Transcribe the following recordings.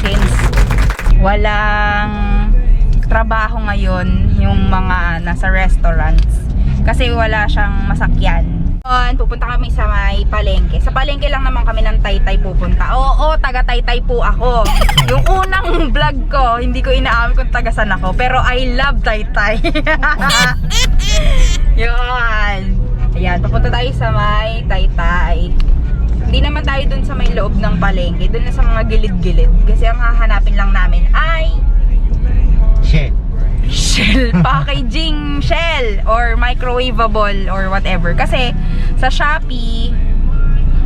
since walang trabaho ngayon yung mga nasa restaurants kasi wala siyang masakyan. Yun, pupunta kami sa may palengke. Sa palengke lang naman kami ng Taytay pupunta. Oo, taga Taytay po ako. Yung unang vlog ko, hindi ko inaamin kung taga saan ako. Pero I love Taytay. Yun. Ayan, papunta tayo sa may Taytay. Hindi naman tayo dun sa may loob ng palengke. Dun na sa mga gilid-gilid. Kasi ang hahanapin lang namin ay Shit. shell, packaging shell or microwavable or whatever. Kasi sa Shopee,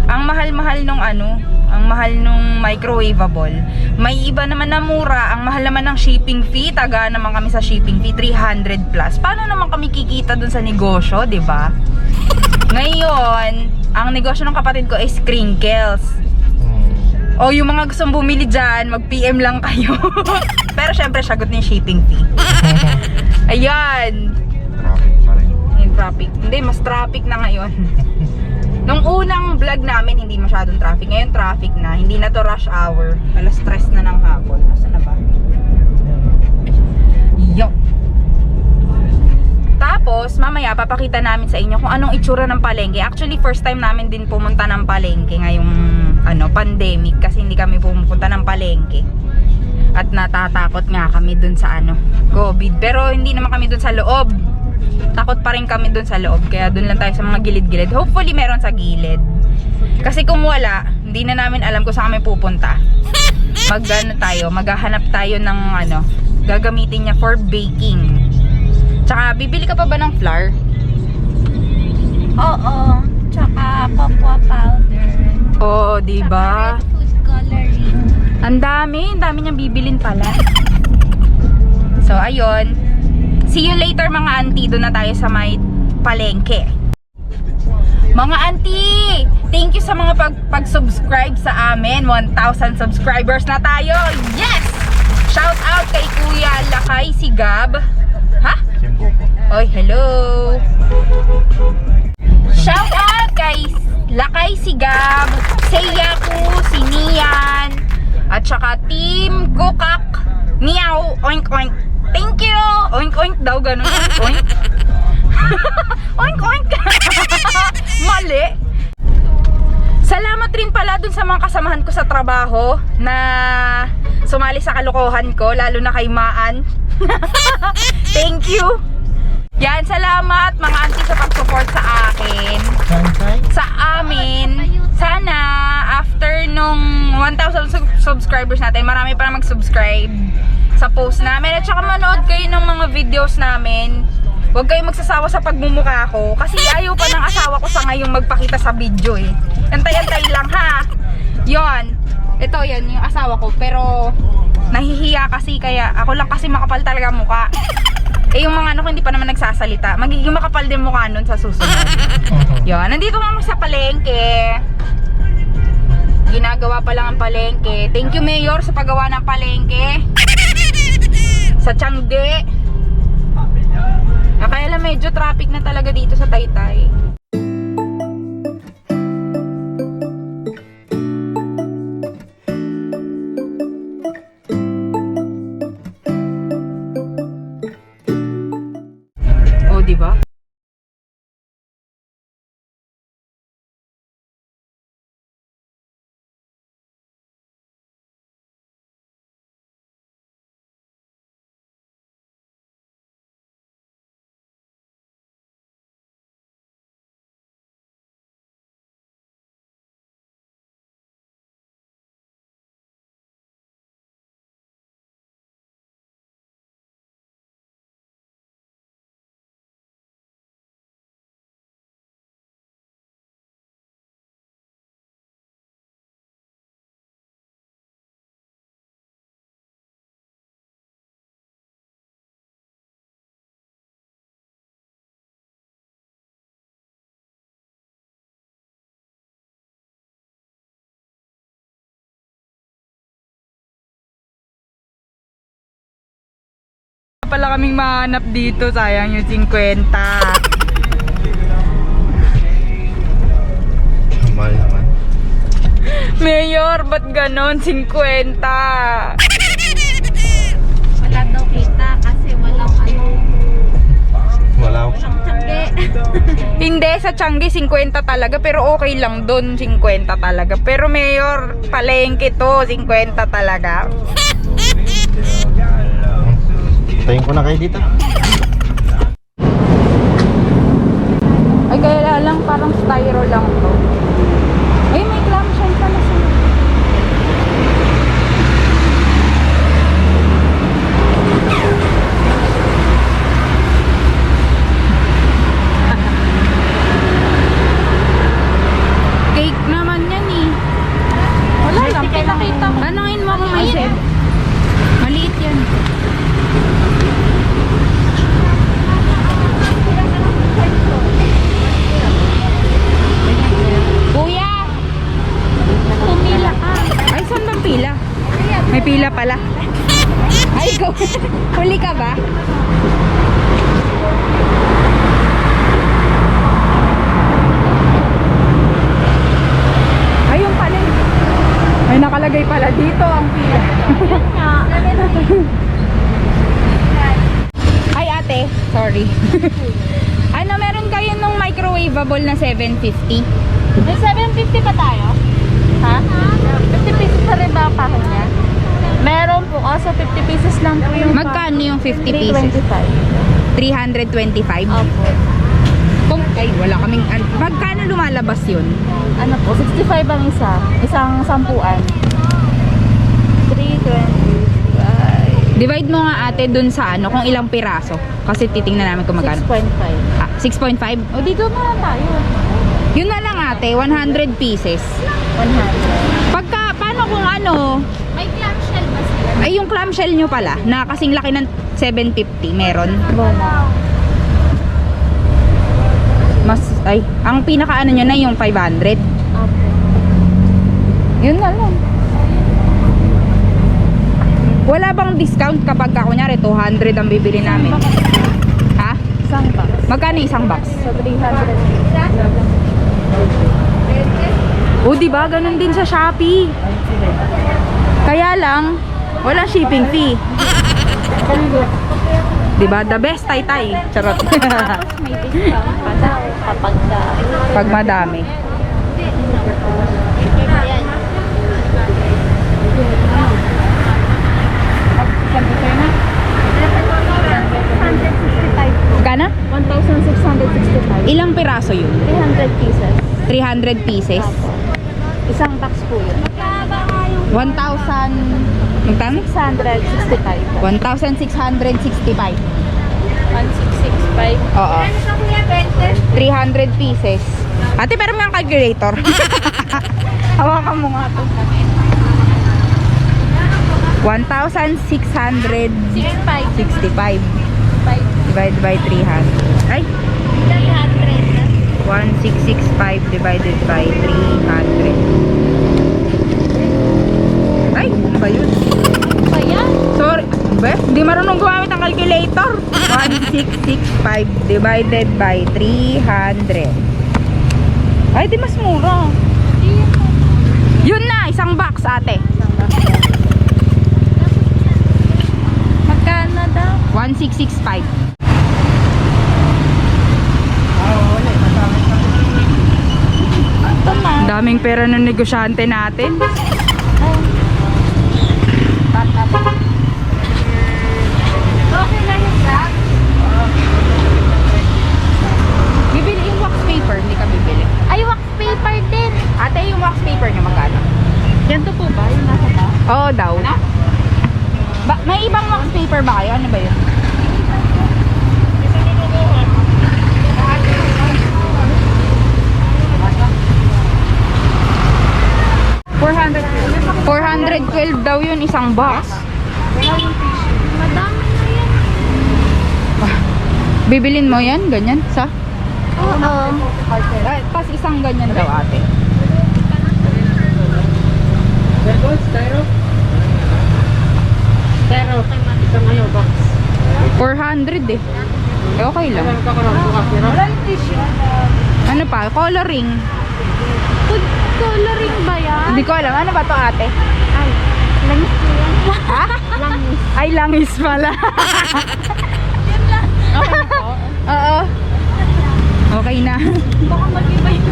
ang mahal-mahal nung ano, ang mahal nung microwavable. May iba naman na mura, ang mahal naman ng shipping fee, taga naman kami sa shipping fee, 300 plus. Paano naman kami kikita dun sa negosyo, 'di ba? Ngayon, ang negosyo ng kapatid ko is crinkles. O yung mga gustong bumili dyan, mag-PM lang kayo. Pero syempre, sagot na yung shipping fee. Ayan. Traffic pa rin. Yung traffic. Hindi, mas traffic na ngayon. Nung unang vlog namin, hindi masyadong traffic. Ngayon, traffic na. Hindi na to rush hour. Alas stress na ng hapon. Nasaan na ba? Yo. Tapos, mamaya, papakita namin sa inyo kung anong itsura ng palengke. Actually, first time namin din pumunta ng palengke ngayong ano, pandemic kasi hindi kami pumupunta ng palengke. At natatakot nga kami dun sa ano, COVID. Pero hindi naman kami dun sa loob. Takot pa rin kami dun sa loob. Kaya dun lang tayo sa mga gilid-gilid. Hopefully meron sa gilid. Kasi kung wala, hindi na namin alam kung saan kami pupunta. Mag ano tayo, maghahanap tayo ng ano, gagamitin niya for baking. Tsaka, bibili ka pa ba ng flour? Oo. Tsaka cocoa powder. Oo, di ba? Tsaka red food coloring. Ang dami, ang dami niyang bibilin pala. So, ayun. See you later mga auntie. Doon na tayo sa may palengke. Mga auntie, thank you sa mga pag pag-subscribe sa amin. 1,000 subscribers na tayo. Yes! Shout out kay Kuya Lakay Sigab. Ha? Simbo po. Oy, hello. Shout out kay Lakay Sigab, Seiyaku, si Nian, at saka Team Kukak, Meow, oink oink. Thank you! Oink oink daw, ganun. Oink oink. oink oink. Mali. Salamat rin pala dun sa mga kasamahan ko sa trabaho na sumali sa kalokohan ko, lalo na kay Maan. Thank you. Yan, salamat mga auntie sa pag-support sa akin. Sa amin. Sana after nung 1,000 sub- subscribers natin, marami pa na mag-subscribe sa post namin. At saka manood kayo ng mga videos namin. Huwag kayong magsasawa sa pagmumukha ko. Kasi ayaw pa ng asawa ko sa ngayong magpakita sa video eh. Antay-antay lang ha. Yon. Ito yan yung asawa ko. Pero nahihiya kasi kaya ako lang kasi makapal talaga mukha. Eh yung mga ano ko hindi pa naman nagsasalita. Magiging makapal din mukha nun sa susunod. Yon, nandito kami sa palengke. Ginagawa pa lang ang palengke. Thank you Mayor sa paggawa ng palengke. Sa. Ah, Kaya lang medyo traffic na talaga dito sa Taytay. Pala kaming mahanap dito. Sayang yung 50. Mahal naman. Mayor, ba't ganon? 50. Wala daw kita kasi walang ano. Wala. Walang tiyangge. Hindi, sa Changi 50 talaga. Pero okay lang doon, 50 talaga. Pero Mayor, palengke to, 50 talaga. Tayin ko na kayo dito. Ay, kaya lang parang styro lang to. Ay, may clamshell pala sa... Cake naman yan eh. Wala lang. Pinakita mo. Tanungin mo kung may Ayun. set. Maliit yan. Kuya! Pumila ka. Ay, saan bang pila? May pila pala. Ay, go. Huli ka ba? Ayun pala. Ay, nakalagay pala dito ang pila. Ay, ate. Sorry. ano, meron kayo nung microwavable na 750? May 750 pa tayo? Ha? 50 pesos na rin ba ang kahon niya? Meron po. Kaso 50 pesos lang po yung Magkano yung 50 pieces? 325. 325? Opo. Kung, ay, wala kaming, an- magkano lumalabas yun? Ano po? 65 ang isa. Isang sampuan. 325. Divide mo nga ate dun sa ano, kung ilang piraso. Kasi titingnan namin kung magkano. 6.5. Ah, 6.5? O, dito na tayo. Yun na lang ate, 100 pieces. 100. Pagka, paano kung ano, May clamshell ba sila? Ay yung clamshell nyo pala, na kasing laki ng 750, meron. Mas, ay, ang pinaka ano nyo na yung 500. Opo. Yun na lang. Wala bang discount kapag ka, kunyari 200 ang bibili namin? Ha? Isang box. Magkano isang box? So, 300. O, di ba? Ganun din sa Shopee. Kaya lang, wala shipping fee. Di ba? The best tay-tay. Charot. May discount pa daw kapag. Pag madami. Kana? 1,665. Ilang piraso yun? 300 pieces. 300 pieces. Isang box po yun. 1,000... Magkano? 665. 1,665. 1,665. Oo. 300 pieces. Ate, pero may calculator. Hawakan mo nga to. 1,665 65. divided by 300. Ay, 300. 1,665 divided by 300. Ano ba yun? Yan? Sorry. Ba? Hindi marunong gumamit ng calculator. 1,665 divided by 300. Ay, di mas mura. Yun na, isang box ate. Magkano daw? 1,665. Ito na. Ang daming pera ng negosyante natin. Okay na yung bag? Bibili yung wax paper, hindi ka bibili. Ay, wax paper din. Ate, yung wax paper niya magkano? Ganito po ba? Yung nasa ba? Oo daw. Ba, may ibang wax paper ba kayo? Ano ba yun? $412 daw yun isang box. Madami na yan. Bibilin mo yan? Ganyan? Sa? Oo. Ah, Pas isang ganyan daw ate. Pero, isang ano box. 400 eh. Eh, okay lang. Ano pa? Coloring. Coloring ba yan? Hindi ko alam. Ano ba to ate? Ay, langis ko yan. Ha? langis. Ay, langis pala. Okay po. Oo. Okay na. Baka mag-iba yung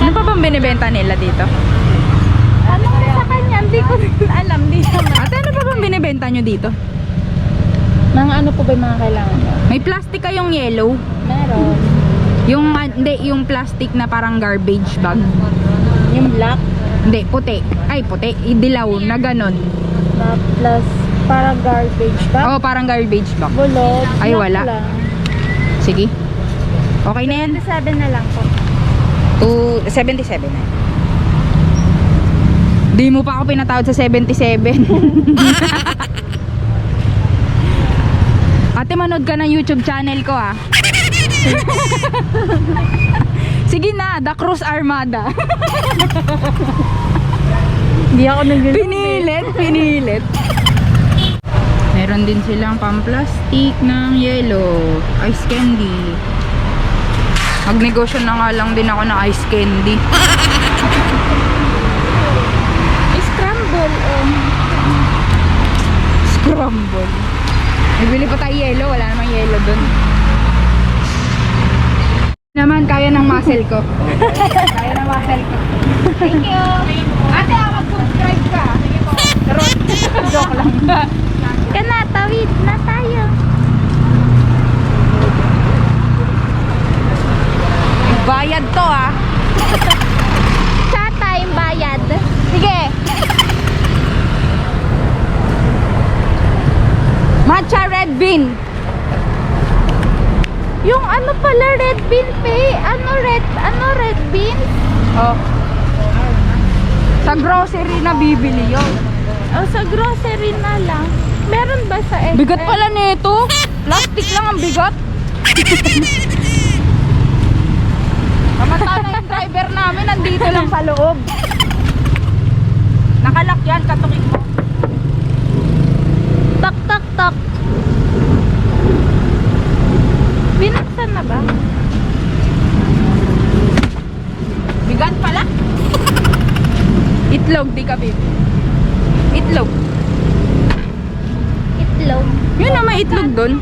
ano pa bang binibenta nila dito? Ano nga sa kanya? Hindi ko alam. Di. Ate, ano pa bang binibenta nyo dito? Mga ano po ba yung mga kailangan mo? May plastic kayong yellow. Meron. Yung, ah, hindi, yung plastic na parang garbage bag. Yung black Hindi, puti. Ay, puti. Dilaw na ganon. na plus para garbage ba? Oo, parang garbage bag. Bulog. Ay, black wala. Lang. Sige. Okay na yan. 27 na lang po. To 77 na. Di mo pa ako pinatawad sa 77. Ate, manood ka ng YouTube channel ko ah. Sige na, The Cruz Armada. Hindi ako nag pinilit, pinilit. Meron din silang pang-plastic ng yellow. Ice candy. Magnegosyo na nga lang din ako ng ice candy. Scramble. Um, Scramble. Nagbili pa tayo yellow. Wala namang yellow dun. Naman, kaya ng muscle ko. kaya ng muscle ko. Thank you. Ate, ah, mag-subscribe ka. Pero, joke lang. Kana, tawid na tayo. Bayad to ah. Sa time bayad. Sige. Matcha red bean. Yung ano pala red bean pay? Ano red ano red bean? Oh. Sa grocery na bibili yun. O sa grocery na lang. Meron ba sa SM? Bigat pala nito. Plastic lang ang bigat. Kamata na yung driver namin, nandito lang sa loob. Nakalak yan, katukin mo. Tak tak tak. Binuksan na ba? Bigat pala. Itlog, di ka baby. Itlog. Itlog. Yun na may itlog doon.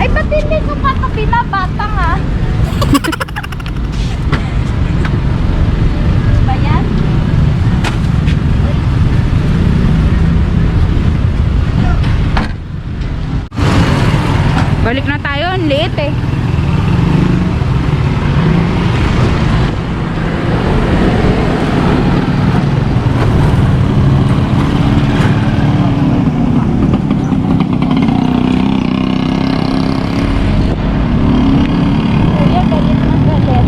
Ay, ba't hindi ko pa ito binabata nga? ba yan? Balik na tayo, ang liit eh. Kuya, galit na galit.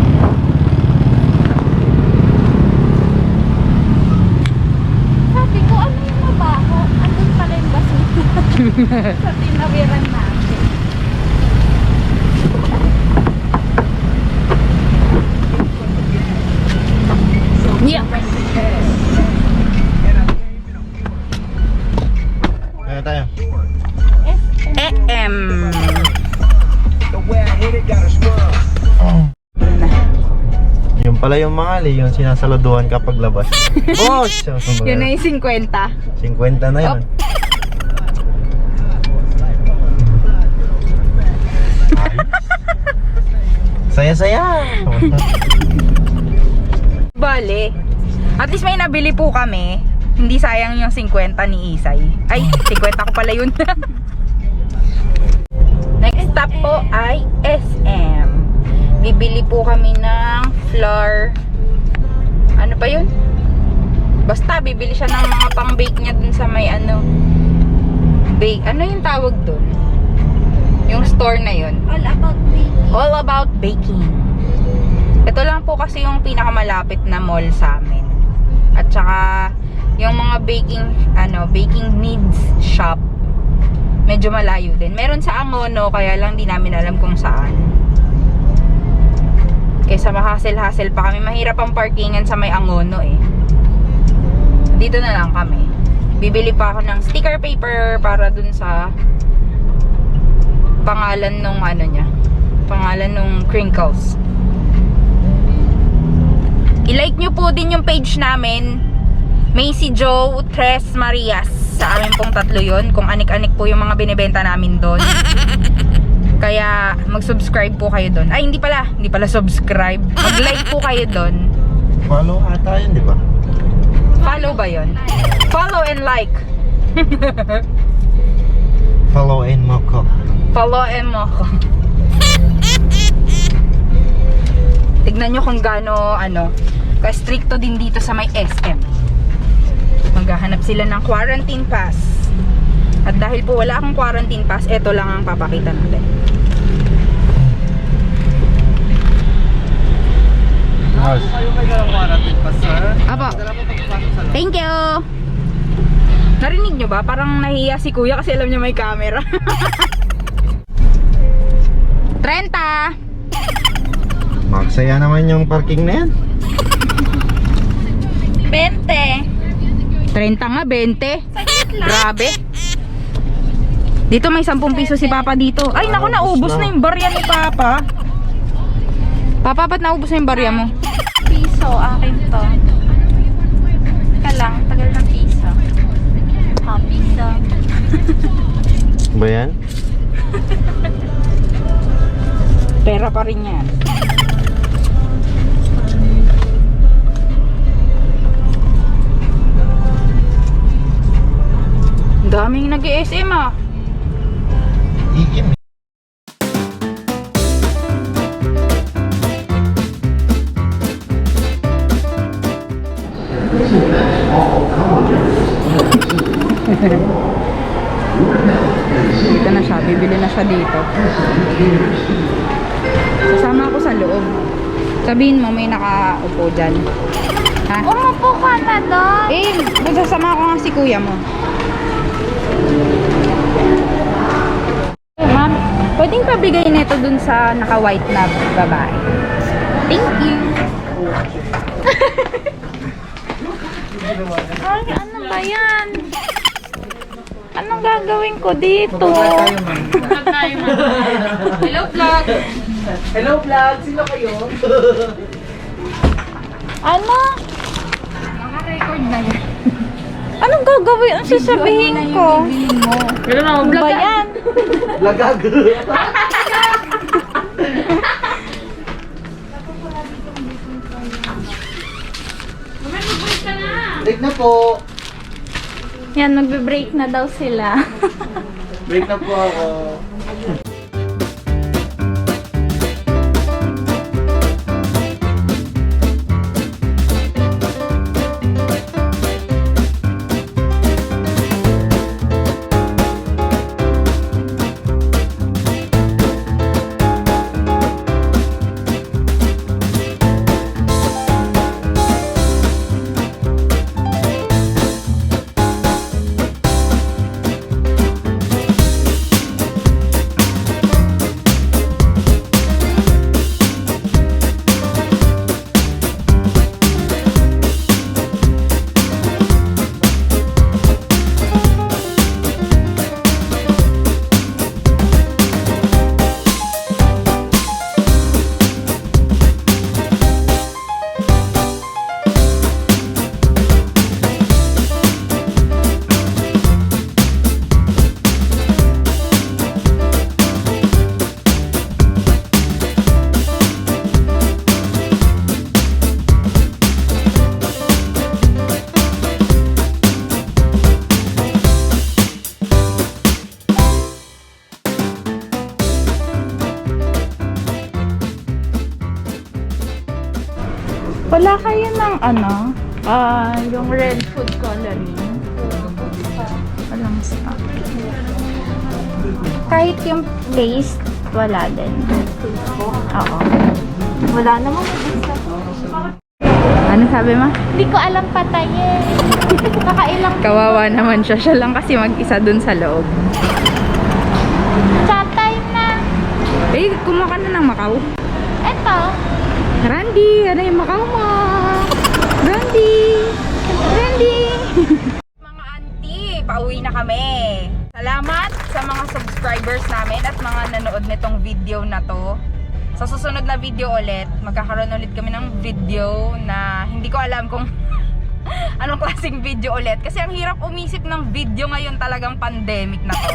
Sabi ko, ano yung mabaho? Andun pala yung basura. Sa tinawiran natin. Yeah. Kaya tayo. EM. Yung pala yung mahal eh, yung sinasaluduhan kapag labas. Boss! Yun na yung 50. 50 na yun. Saya-saya! Bale. At least may nabili po kami. Hindi sayang yung 50 ni Isay. Ay, 50 ko pala yun. Next stop po ay SM. Bibili po kami ng flour. Ano pa yun? Basta, bibili siya ng mga pang-bake niya dun sa may ano. Bake. Ano yung tawag dun? Yung store na yun. All about me. All about baking. Ito lang po kasi yung pinakamalapit na mall sa amin. At saka yung mga baking ano, baking needs shop medyo malayo din. Meron sa Angono kaya lang di namin alam kung saan. Kaysa mahasel-hasel pa kami. Mahirap ang parkingan sa may Angono eh. dito na lang kami. Bibili pa ako ng sticker paper para dun sa pangalan nung ano niya. Pangalan nung crinkles. I-like nyo po din yung page namin. Macy Joe Tres Marias. Sa amin pong tatlo yon Kung anik-anik po yung mga binibenta namin doon. Kaya mag-subscribe po kayo doon. Ay, hindi pala. Hindi pala subscribe. Mag-like po kayo doon. Follow ata yun, di ba? Follow ba yon? Follow and like. Follow and moko. Follow and mo ako. Tignan nyo kung gaano, ano, ka-stricto din dito sa may SM. Maghahanap sila ng quarantine pass. At dahil po wala akong quarantine pass, ito lang ang papakita natin. Mas. Apo. Thank you! Narinig nyo ba? Parang nahiya si kuya kasi alam niya may camera. 30! Maksaya naman yung parking na yan. 20. 30 nga, 20. Grabe. Dito may 10 piso si Papa dito. Ay, naku, naubos na yung barya ni Papa. Papa, ba't naubos na yung barya mo? Piso, akin to. Teka lang, tagal piso. Ba yan? Pera pa rin yan. Daming nag-SM ah. Iim. Dito na siya, bibili na siya dito. Sasama ako sa loob. Sabihin mo may nakaupo dyan. Ha? Umupo ka na doon. Eh, sasama ko nga si kuya mo. Ma'am, pwedeng pabigay nito dun sa naka-white na babae. Thank you. Ay, ano ba yan? Anong gagawin ko dito? Hello, vlog. Hello vlog, sino kayo? Ano? Naka-record na yan. Anong gagawin? Ang sasabihin ko? Ano ba yan? Lagag. Break na po. Yan, magbe-break na daw sila. Break na po ako. Ano? Ah, yung red food coloring. Walang stock. Kahit yung paste, wala din. Oo. Wala naman. Ano sabi mo? Hindi ko alam patayin. Kakailang Kawawa naman siya. Siya lang kasi mag-isa dun sa loob. chat time na. Eh, kumuha ka na ng Macau. Eto. Randy, ano yung Macau mo? Randy! Randy! mga auntie, pauwi na kami. Salamat sa mga subscribers namin at mga nanood nitong video na to. Sa susunod na video ulit, magkakaroon ulit kami ng video na hindi ko alam kung anong klaseng video ulit. Kasi ang hirap umisip ng video ngayon talagang pandemic na to.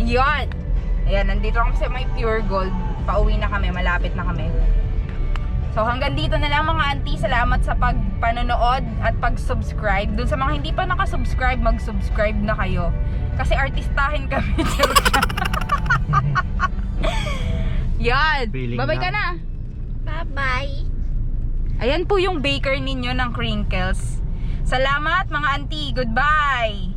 Yan. Ayan, nandito kami sa may pure gold. Pauwi na kami, malapit na kami. So hanggang dito na lang mga auntie, salamat sa pagpanonood at pag-subscribe. Doon sa mga hindi pa nakasubscribe, mag-subscribe na kayo. Kasi artistahin kami. Yan. Babay ka na. Bye-bye. Ayan po yung baker ninyo ng crinkles. Salamat mga auntie. Goodbye.